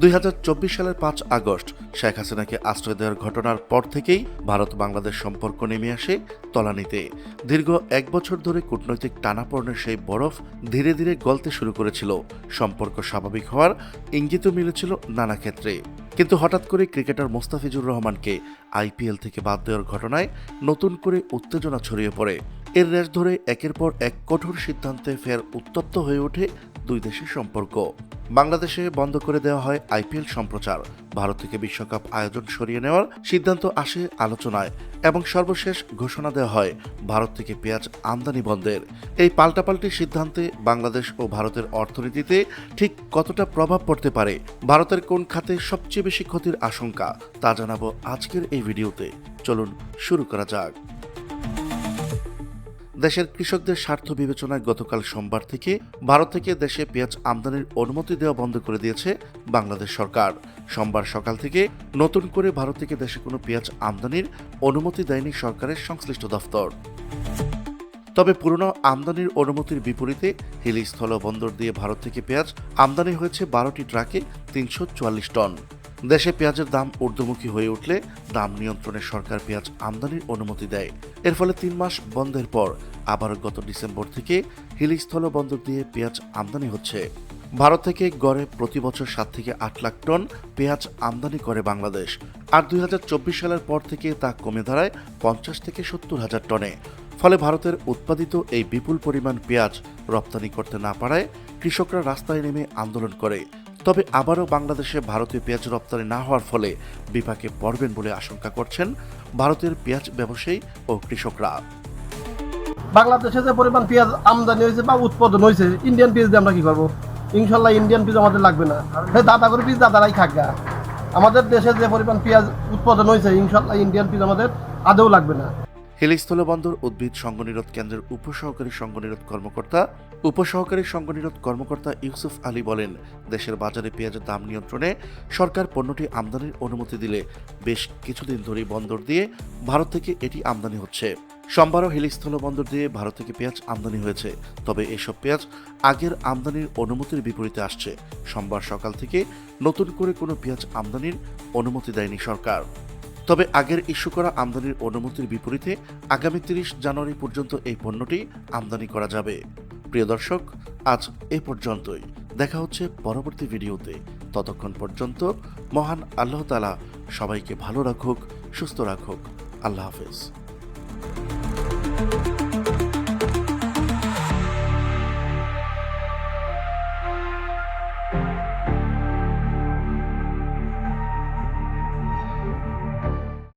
দুই হাজার চব্বিশ সালের পাঁচ আগস্ট শেখ হাসিনাকে আশ্রয় দেওয়ার ঘটনার পর থেকেই ভারত বাংলাদেশ সম্পর্ক নেমে আসে তলানিতে। দীর্ঘ এক বছর ধরে কূটনৈতিক টানাপড়নের সেই বরফ ধীরে ধীরে গলতে শুরু করেছিল। সম্পর্ক স্বাভাবিক হওয়ার ইঙ্গিতও মিলেছিল নানা ক্ষেত্রে। কিন্তু হঠাৎ করে ক্রিকেটার মোস্তাফিজুর রহমানকে আইপিএল থেকে বাদ দেওয়ার ঘটনায় নতুন করে উত্তেজনা ছড়িয়ে পড়ে। এর রেশ ধরে একের পর এক কঠোর সিদ্ধান্তে ফের উত্তপ্ত হয়ে ওঠে দুই দেশের সম্পর্ক। বাংলাদেশে বন্ধ করে দেওয়া হয় আইপিএল সম্প্রচার। ভারত থেকে বিশ্বকাপ আয়োজন সরিয়ে নেওয়ার সিদ্ধান্ত আসে আলোচনায় এবং সর্বশেষ ঘোষণা দেওয়া হয় ভারত থেকে পেঁয়াজ আমদানি বন্ধের। এই পাল্টাপাল্টি সিদ্ধান্তে বাংলাদেশ ও ভারতের অর্থনীতিতে ঠিক কতটা প্রভাব পড়তে পারে, ভারতের কোন খাতে সবচেয়ে বেশি ক্ষতির আশঙ্কা, তা জানাব আজকের এই ভিডিওতে। চলুন, শুরু করা যাক। দেশের কৃষকদের স্বার্থ বিবেচনায় গতকাল সোমবার থেকে ভারত থেকে দেশে পেঁয়াজ আমদানির অনুমতি দেওয়া বন্ধ করে দিয়েছে বাংলাদেশ সরকার। সোমবার সকাল থেকে নতুন করে ভারত থেকে দেশে কোনো পেঁয়াজ আমদানির অনুমতি দেয়নি সরকারের সংশ্লিষ্ট দফতর। তবে পুরনো আমদানির অনুমতির বিপরীতে হিলি স্থল বন্দর দিয়ে ভারত থেকে পেঁয়াজ আমদানি হয়েছে বারোটি ট্রাকে তিনশো চুয়াল্লিশ টন। দেশে পেঁয়াজের দাম ঊর্ধ্বমুখী হয়ে উঠলে দাম নিয়ন্ত্রণে সরকার পেঁয়াজ আমদানির অনুমতি দেয়। এর ফলে তিন মাস বন্ধের পর আবার গত ডিসেম্বর থেকে হিলিস্থল বন্দর দিয়ে পেঁয়াজ আমদানি হচ্ছে। ভারত থেকে গড়ে প্রতি বছর সাত থেকে আট লাখ টন পেঁয়াজ আমদানি করে বাংলাদেশ। আর দুই হাজার চব্বিশ সালের পর থেকে তা কমে দাঁড়ায় পঞ্চাশ থেকে সত্তর হাজার টনে। ফলে ভারতের উৎপাদিত এই বিপুল পরিমাণ পেঁয়াজ রপ্তানি করতে না পারায় কৃষকরা রাস্তায় নেমে আন্দোলন করে। তবে আবারও বাংলাদেশে ভারতীয় পেঁয়াজ রপ্তানি না হওয়ার ফলে বিপাকে পড়বেন বলে আশঙ্কা করছেন ভারতের পেঁয়াজ ব্যবসায়ী ও কৃষকরা। বাংলাদেশে যে পরিমাণ পেঁয়াজ আমদানি হয়েছে বা উৎপাদন হয়েছে ইন্ডিয়ান পেঁয়াজ দিয়ে আমরা কি করব? ইনশাল্লাহ ইন্ডিয়ান পেঁয়াজ আমাদের লাগবে না। দাদা করে পিস দাদারাই থাকবে আমাদের দেশে যে পরিমাণ পেঁয়াজ উৎপাদন হয়েছে, ইনশাল্লাহ ইন্ডিয়ান পেঁয়াজ আমাদের আদৌ লাগবে না। হিলিস্থল বন্দর উদ্ভিদ সংঘনিরোধ কেন্দ্রের উপসহকারী সংঘনিরোধ কর্মকর্তা, উপসহকারী সংঘনিরোধ কর্মকর্তা ইউসুফ আলী বলেন, দেশের বাজারে পেঁয়াজের দাম নিয়ন্ত্রণে সরকার পণ্যটি আমদানির অনুমতি দিলে বেশ কিছুদিন ধরেই বন্দর দিয়ে ভারত থেকে এটি আমদানি হচ্ছে। সোমবারও হিলিস্থল বন্দর দিয়ে ভারত থেকে পেঁয়াজ আমদানি হয়েছে, তবে এসব পেঁয়াজ আগের আমদানির অনুমতির বিপরীতে আসছে। সোমবার সকাল থেকে নতুন করে কোনো পেঁয়াজ আমদানির অনুমতি দেয়নি সরকার। তবে আগের ইস্যু করা আমদানির অনুমতির বিপরীতে আগামী তিরিশ জানুয়ারি পর্যন্ত এই পণ্যটি আমদানি করা যাবে। প্রিয় দর্শক, আজ এ পর্যন্তই। দেখা হচ্ছে পরবর্তী ভিডিওতে। ততক্ষণ পর্যন্ত মহান আল্লাহ তালা সবাইকে ভালো রাখুক, সুস্থ রাখুক। আল্লাহ হাফেজ।